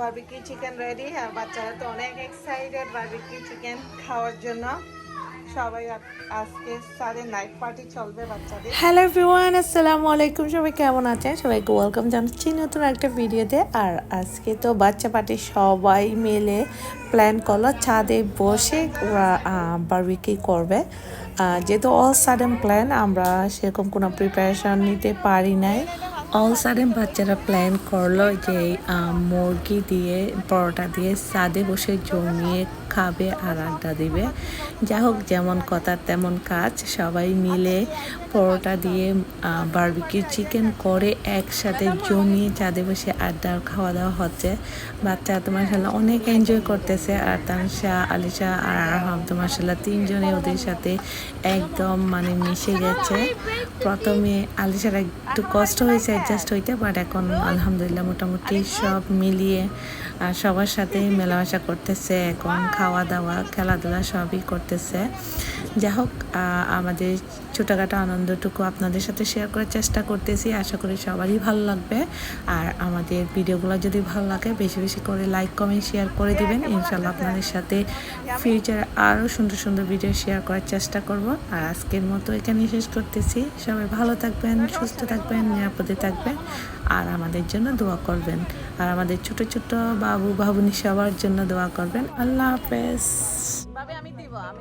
Barbecue chicken ready আর বাচ্চারা তো অনেক এক্সাইটেড বারবিকিউ চিকেন খাওয়ার জন্য। সবাই আজকে সাড়ে নাইট পার্টি চলবে বাচ্চাদের। হ্যালো এভরিওয়ান আসসালামু আলাইকুম। সবাই কেমন আছেন? সবাইকে ওয়েলকাম জানাচ্ছি নতুন একটা ভিডিওতে। আর আজকে তো বাচ্চা পার্টি সবাই মিলে প্ল্যান করল, ছাদে বসে বারবিকি করবে। যেহেতু অল সাডেন প্ল্যান আমরা সেরকম কোনো প্রিপারেশন নিতে পারি নাই। অল সাডেন বাচ্চারা প্ল্যান করল যে মুরগি দিয়ে, পরোটা দিয়ে ছাদে বসে জমিয়ে খাবে আর আড্ডা দিবে। যা হোক, যেমন কথা তেমন কাজ। সবাই মিলে পরোটা দিয়ে বারবিকিউ চিকেন করে একসাথে জমিয়ে চাঁদে বসে আড্ডা খাওয়া দাওয়া হচ্ছে। বাচ্চা তো মাসাল্লাহ অনেক এনজয় করতেছে আর তানসা আলিশা আর আরহাম তো তিনজনে ওদের সাথে একদম মানে মিশে গেছে। প্রথমে আলিশার একটু কষ্ট হয়েছে অ্যাডজাস্ট হইতে বাট এখন আলহামদুলিল্লাহ মোটামুটি সব মিলিয়ে আর সবার সাথে মেলামেশা করতেছে এখন খাওয়া দাওয়া খেলাধুলা সবই করতেছে। যা হোক আমাদের ছোটোখাটো আনন্দটুকু আপনাদের সাথে শেয়ার করার চেষ্টা করতেছি আশা করি সবারই ভালো লাগবে। আর আমাদের ভিডিওগুলো যদি ভালো লাগে বেশি বেশি করে লাইক কমেন্ট শেয়ার করে দিবেন। ইনশাল্লাহ আপনাদের সাথে ফিউচার আরও সুন্দর সুন্দর ভিডিও শেয়ার করার চেষ্টা করব। আর আজকের মতো এখানে শেষ করতেছি। সবাই ভালো থাকবেন সুস্থ থাকবেন নিরাপদে থাকবেন। থাকবেন আর আমাদের জন্য দোয়া করবেন। আর আমাদের ছোট ছোট বাবু বাবুনি সবার জন্য দোয়া করবেন। আল্লাহ হাফেজ। আমি দিব, আমি